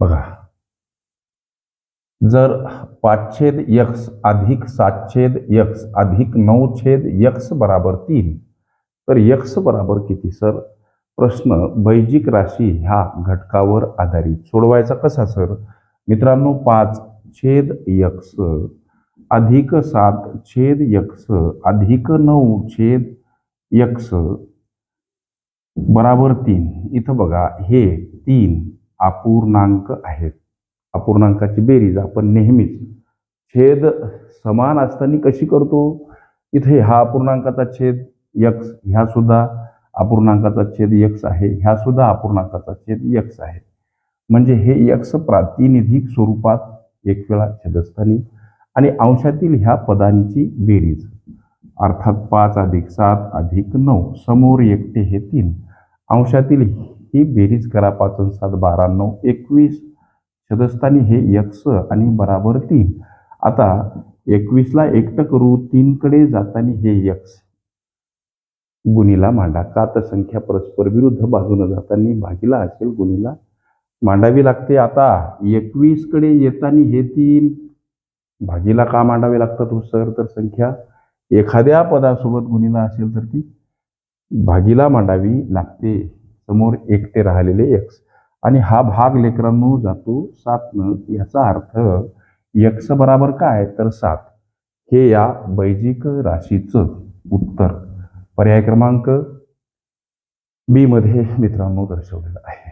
बघा. जर पाचछेद यक्स अधिक सातछेद यक्स अधिक नऊ छेद यक्स बराबर तीन तर यक्स बराबर किती सर? प्रश्न बैजिक राशी ह्या घटकावर आधारित सोडवायचा कसा सर? मित्रांनो पाच छेद यक्स अधिक सात छेद यक्स अधिक नऊ छेद यक्स बराबर तीन. इथं बघा हे तीन अपूर्णांक आहेत. अपूर्णांकाची बेरीज आपण नेहमीच छेद समान असताना कशी करतो? इथे हा अपूर्णांकाचा छेद यक्स ह्या सुद्धा अपूर्णांकाचा छेद यक्स आहे. ह्या सुद्धा अपूर्णांकाचा छेद यक्स आहे. म्हणजे हे यक्स प्रातिनिधिक स्वरूपात एक वेळा छेदस्थानी आणि अंशातील ह्या पदांची बेरीज. अर्थात पाच अधिक सात अधिक नऊ समोर एकटे हे तीन. अंशातील ही बेरीज करा पाचन सात बारा नऊ एकवीस. छदस्थानी हे यक्ष आणि बराबर तीन. आता एकवीसला एकटं करू तीनकडे जाताना हे यक्ष. गुणीला मांडा. का तर संख्या परस्पर विरुद्ध बाजून जाताना भागीला असेल गुणीला. मांडावी लागते आता. एकवीसकडे येताना हे तीन. भागीला का मांडावे लागतात हो सर? तर संख्या एखाद्या पदासोबत गुणीला असेल तर ती. भागीला मांडावी लागते. समोर एकटे राहिलेले एक्स आणि हा भाग लेकरांनो जातो सातनं याचा अर्थ यक्ष बराबर काय? तर सात. हे या बैजिक राशीचं उत्तर. पर्याय क्रमांक बी मध्ये मित्रांनो दर्शवलेलं आहे.